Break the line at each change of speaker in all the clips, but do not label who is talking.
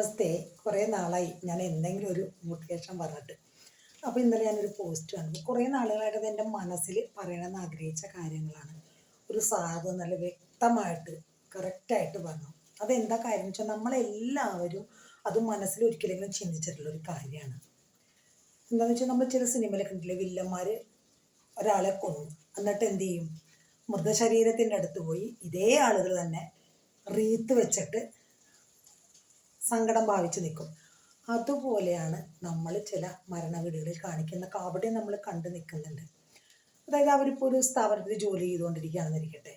നമസ്തേ. കുറേ നാളായി. ഞാൻ എന്തെങ്കിലും ഒരു മോട്ടിവേഷൻ പറഞ്ഞിട്ട്. അപ്പോൾ ഇന്നലെ ഞാനൊരു പോസ്റ്റ് കണ്ടു. കുറേ നാളുകളായിട്ട് എന്റെ മനസ്സിൽ പറയണമെന്ന് ആഗ്രഹിച്ച കാര്യങ്ങളാണ്. ഒരു സാധു നല്ല വ്യക്തമായിട്ട് കറക്റ്റായിട്ട് പറഞ്ഞു. അതെന്താ കാര്യം വെച്ചാൽ നമ്മളെല്ലാവരും അത് മനസ്സിൽ ഒരിക്കലെങ്കിലും ചിന്തിച്ചിട്ടുള്ള ഒരു കാര്യമാണ്. എന്താണെന്ന് വെച്ചാൽ നമ്മൾ ചില സിനിമയിലൊക്കെ കണ്ടില്ലേ വില്ലന്മാർ ഒരാളെ കൊന്നു. എന്നിട്ട് എന്ത് ചെയ്യും? മൃതശരീരത്തിന്റെ അടുത്ത് പോയി. ഇതേ ആളുകൾ തന്നെ റീത്ത് വെച്ചിട്ട് സങ്കടം ഭാവിച്ച് നിൽക്കും. അതുപോലെയാണ് നമ്മൾ ചില മരണവീടുകളിൽ കാണിക്കുന്ന കാപട്യം നമ്മൾ കണ്ടു നിൽക്കുന്നുണ്ട്. അതായത് അവരിപ്പോൾ ഒരു സ്ഥാപനത്തിൽ ജോലി ചെയ്തുകൊണ്ടിരിക്കുകയാണെന്നിരിക്കട്ടെ.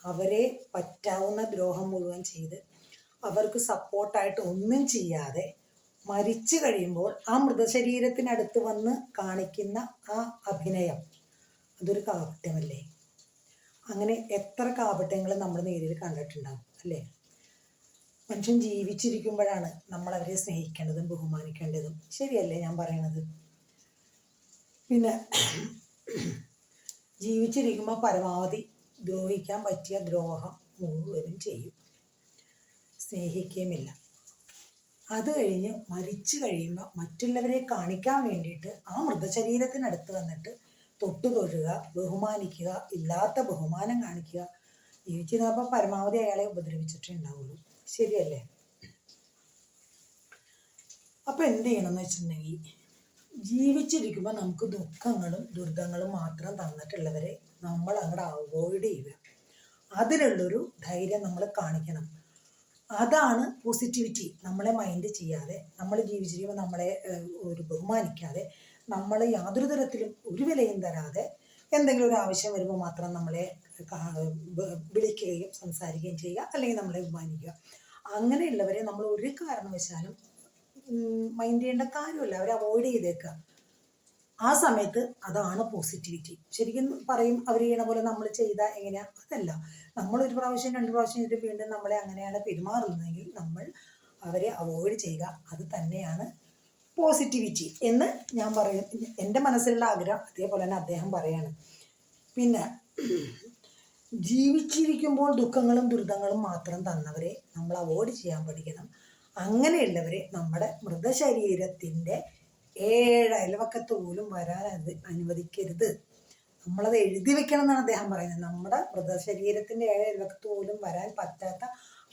അവരെ പറ്റാവുന്ന ദ്രോഹം മുഴുവൻ ചെയ്ത് അവർക്ക് സപ്പോർട്ടായിട്ട് ഒന്നും ചെയ്യാതെ മരിച്ചു കഴിയുമ്പോൾ ആ മൃതശരീരത്തിനടുത്ത് വന്ന് കാണിക്കുന്ന ആ അഭിനയം അതൊരു കാപട്യമല്ലേ അങ്ങനെ എത്ര കാപട്യങ്ങൾ നമ്മൾ നേരിൽ കണ്ടിട്ടുണ്ടാകും അല്ലേ? മനുഷ്യൻ ജീവിച്ചിരിക്കുമ്പോഴാണ് നമ്മൾ അവരെ സ്നേഹിക്കേണ്ടതും ബഹുമാനിക്കേണ്ടതും. ശരിയല്ലേ ഞാൻ പറയണത്? പിന്നെ ജീവിച്ചിരിക്കുമ്പോൾ പരമാവധി ദ്രോഹിക്കാൻ പറ്റിയ ദ്രോഹം മുഴുവനും ചെയ്യും. സ്നേഹിക്കുകയുമില്ല അത് കഴിഞ്ഞ് മരിച്ചു കഴിയുമ്പോൾ മറ്റുള്ളവരെ കാണിക്കാൻ വേണ്ടിയിട്ട് ആ മൃതശരീരത്തിനടുത്ത് വന്നിട്ട് തൊട്ടു തൊഴുക ബഹുമാനിക്കുക ഇല്ലാത്ത ബഹുമാനം കാണിക്കുക. ജീവിച്ചിരുന്നപ്പോൾ പരമാവധി അയാളെ ഉപദ്രവിച്ചിട്ടേ ഉണ്ടാവുള്ളൂ. ശരിയല്ലേ? അപ്പൊ എന്ത് ചെയ്യണമെന്ന് വെച്ചിട്ടുണ്ടെങ്കിൽ ജീവിച്ചിരിക്കുമ്പോൾ നമുക്ക് ദുഃഖങ്ങളും ദുരിതങ്ങളും മാത്രം തന്നിട്ടുള്ളവരെ നമ്മൾ അങ്ങോട്ട് അവോയ്ഡ് ചെയ്യുക. അതിനുള്ളൊരു ധൈര്യം നമ്മൾ കാണിക്കണം. അതാണ് പോസിറ്റിവിറ്റി നമ്മളെ മൈൻഡ് ചെയ്യാതെ നമ്മൾ ജീവിച്ചിരിക്കുമ്പോൾ നമ്മളെ ഒരു ബഹുമാനിക്കാതെ നമ്മൾ യാതൊരു തരത്തിലും ഒരു വിലയും തരാതെ എന്തെങ്കിലും ഒരു ആവശ്യം വരുമ്പോൾ മാത്രം നമ്മളെ വിളിക്കുകയും സംസാരിക്കുകയും ചെയ്യുക അല്ലെങ്കിൽ നമ്മളെ ബഹുമാനിക്കുക അങ്ങനെയുള്ളവരെ നമ്മൾ ഒരു കാരണവശാലും മൈൻഡ് ചെയ്യേണ്ട കാര്യമല്ല. അവരെ അവോയ്ഡ് ചെയ്തേക്കുക ആ സമയത്ത് അതാണ് പോസിറ്റിവിറ്റി ശരിക്കും പറയും അവർ ചെയ്യണ പോലെ നമ്മൾ ചെയ്താൽ എങ്ങനെയാ? അതല്ല. നമ്മൾ ഒരു പ്രാവശ്യം രണ്ട് പ്രാവശ്യം ചെയ്തിട്ട് വീണ്ടും നമ്മളെ അങ്ങനെയാണ് പെരുമാറുന്നതെങ്കിൽ നമ്മൾ അവരെ അവോയ്ഡ് ചെയ്യുക. അത് തന്നെയാണ് പോസിറ്റിവിറ്റി എന്ന് ഞാൻ പറയും. എന്റെ മനസ്സിലുള്ള ആഗ്രഹം അതേപോലെ തന്നെ അദ്ദേഹം പറയാണ്. പിന്നെ ജീവിച്ചിരിക്കുമ്പോൾ ദുഃഖങ്ങളും ദുരിതങ്ങളും മാത്രം തന്നവരെ നമ്മൾ അവോയ്ഡ് ചെയ്യാൻ പഠിക്കണം. അങ്ങനെയുള്ളവരെ നമ്മുടെ മൃതശരീരത്തിന്റെ ഏഴ് അയൽവക്കത്ത് പോലും വരാൻ അനുവദിക്കരുത്. നമ്മളത് എഴുതി വെക്കണം എന്നാണ് അദ്ദേഹം പറയുന്നത്. നമ്മുടെ മൃതശരീരത്തിന്റെ ഏഴ് അയൽവക്കത്ത് പോലും വരാൻ പറ്റാത്ത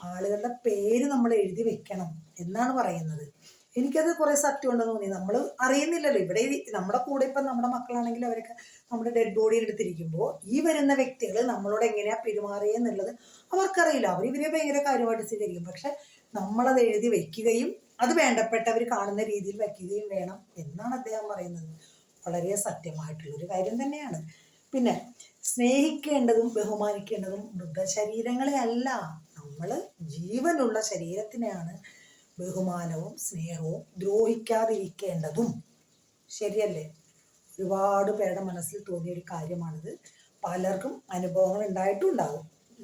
ആളുകളുടെ പേര് നമ്മൾ എഴുതി വെക്കണം എന്നാണ് പറയുന്നത്. എനിക്കത് കുറേ സത്യം ഉണ്ടെന്ന് തോന്നി. നമ്മൾ അറിയുന്നില്ലല്ലോ. ഇവിടെ നമ്മുടെ കൂടെ ഇപ്പം നമ്മുടെ മക്കളാണെങ്കിൽ അവരൊക്കെ നമ്മുടെ ഡെഡ് ബോഡി എടുത്തിരിക്കുമ്പോൾ ഈ വരുന്ന വ്യക്തികൾ നമ്മളോട് എങ്ങനെയാ പെരുമാറിയെന്നുള്ളത് അവർക്കറിയില്ല. അവർ ഇവരെ ഭയങ്കര കാര്യമായിട്ട് സ്വീകരിക്കും. പക്ഷെ നമ്മളത് എഴുതി വെക്കുകയും അത് വേണ്ടപ്പെട്ടവർ കാണുന്ന രീതിയിൽ വയ്ക്കുകയും വേണം എന്നാണ് അദ്ദേഹം പറയുന്നത്. വളരെ സത്യമായിട്ടുള്ളൊരു കാര്യം തന്നെയാണ്. പിന്നെ സ്നേഹിക്കേണ്ടതും ബഹുമാനിക്കേണ്ടതും മൃതശരീരങ്ങളെ അല്ല നമ്മൾ ജീവനുള്ള ശരീരത്തിനെയാണ് ബഹുമാനവും സ്നേഹവും ദ്രോഹിക്കാതിരിക്കേണ്ടതും. ശരിയല്ലേ? ഒരുപാട് പേരുടെ മനസ്സിൽ തോന്നിയ ഒരു കാര്യമാണിത്. പലർക്കും അനുഭവങ്ങൾ ഉണ്ടായിട്ടും ഉണ്ടാകും